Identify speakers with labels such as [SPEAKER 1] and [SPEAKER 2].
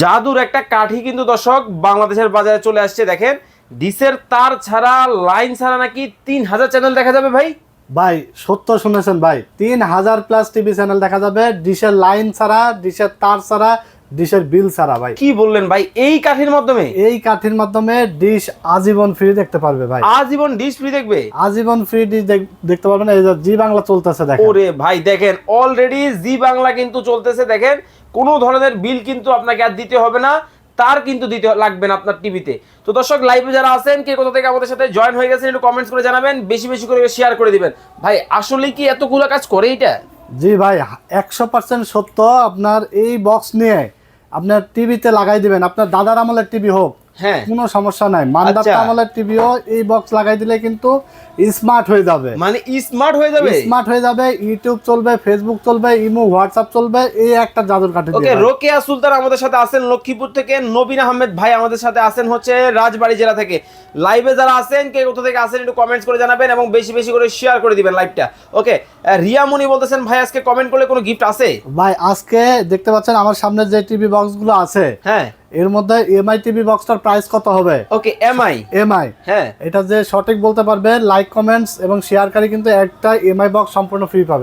[SPEAKER 1] জাদুর একটা কাঠি কিন্তু দর্শক বাংলাদেশের বাজারে চলে আসছে দেখেন। ডিসের তার ছাড়া লাইন ছাড়া নাকি তিন হাজার চ্যানেল দেখা যাবে ভাই?
[SPEAKER 2] ভাই সত্য শুনেছেন ভাই তিন হাজার প্লাস টিভি চ্যানেল দেখা যাবে ডিশের লাইন ছাড়া ডিশের তার ছাড়া ডিশের বিল ছাড়া ভাই।
[SPEAKER 1] কি বললেন ভাই? এই কাঠির মাধ্যমে?
[SPEAKER 2] এই কাঠির মাধ্যমে ডিশ আজীবন ফ্রি দেখতে পারবে ভাই।
[SPEAKER 1] আজীবন ডিশ ফ্রি দেখবে?
[SPEAKER 2] আজীবন ফ্রি ডিশ দেখতে পারবেন এই যে জি বাংলা চলতেছে দেখেন।
[SPEAKER 1] ওরে ভাই দেখেন অলরেডি জি বাংলা কিন্তু চলতেছে দেখেন। কোনো ধরনের বিল কিন্তু আপনাকে আর দিতে হবে না, তার কিন্তু দিতে লাগবে না আপনার টিভিতে। তো দর্শক লাইভে যারা আছেন, কে কোথা থেকে আমাদের সাথে জয়েন হয়ে গেছেন, একটু কমেন্টস করে জানাবেন, বেশি বেশি করে শেয়ার করে দিবেন। ভাই, আসলে কি এতগুলো কাজ করে এটা?
[SPEAKER 2] জি ভাই, একশো পার্সেন্ট সত্য। আপনার এই বক্স নিয়ে আপনার টিভিতে লাগাই দিবেন। আপনার দাদার আমলের টিভি হোক
[SPEAKER 1] হ্যাঁ।
[SPEAKER 2] কোনো সমস্যা নাই। মান্দার
[SPEAKER 1] আচ্ছা।
[SPEAKER 2] টিভিও এই বক্স লাগাই দিলে কিন্তু স্মার্ট হয়ে যাবে।
[SPEAKER 1] মানে স্মার্ট হয়ে যাবে?
[SPEAKER 2] স্মার্ট হয়ে যাবে ইউটিউব চলবে ফেসবুক চলবে ইমো হোয়াটসঅ্যাপ চলবে এই একটা জাদুর কাঠি
[SPEAKER 1] ওকে রোকেয়া সুলতান আমাদের সাথে আছেন লক্ষ্মীপুর থেকে। নবীন আহমেদ ভাই আমাদের সাথে আছেন হচ্ছে রাজবাড়ী জেলা থেকে। লাইভে যারা আছেন কে কোথা থেকে আছেন একটু কমেন্টস করে জানাবেন এবং বেশি বেশি করে শেয়ার করে দিবেন লাইভটা ওকে রিয়া মনি বলতেছেন ভাই আজকে কমেন্ট করলে কোনো গিফট আছে?
[SPEAKER 2] ভাই আজকে দেখতে পাচ্ছেন আমার সামনে যে টিভি বক্সগুলো আছে
[SPEAKER 1] হ্যাঁ।
[SPEAKER 2] এর মধ্যে এমআই টিভি বক্সটার প্রাইস কত হবে?
[SPEAKER 1] ওকে এমআই
[SPEAKER 2] এমআই
[SPEAKER 1] হ্যাঁ।
[SPEAKER 2] এটা যে সঠিক বলতে পারবে লাইক কমেন্টস এবং শেয়ারকারী কিন্তু একটা এমআই বক্স সম্পূর্ণ ফ্রি পাবে।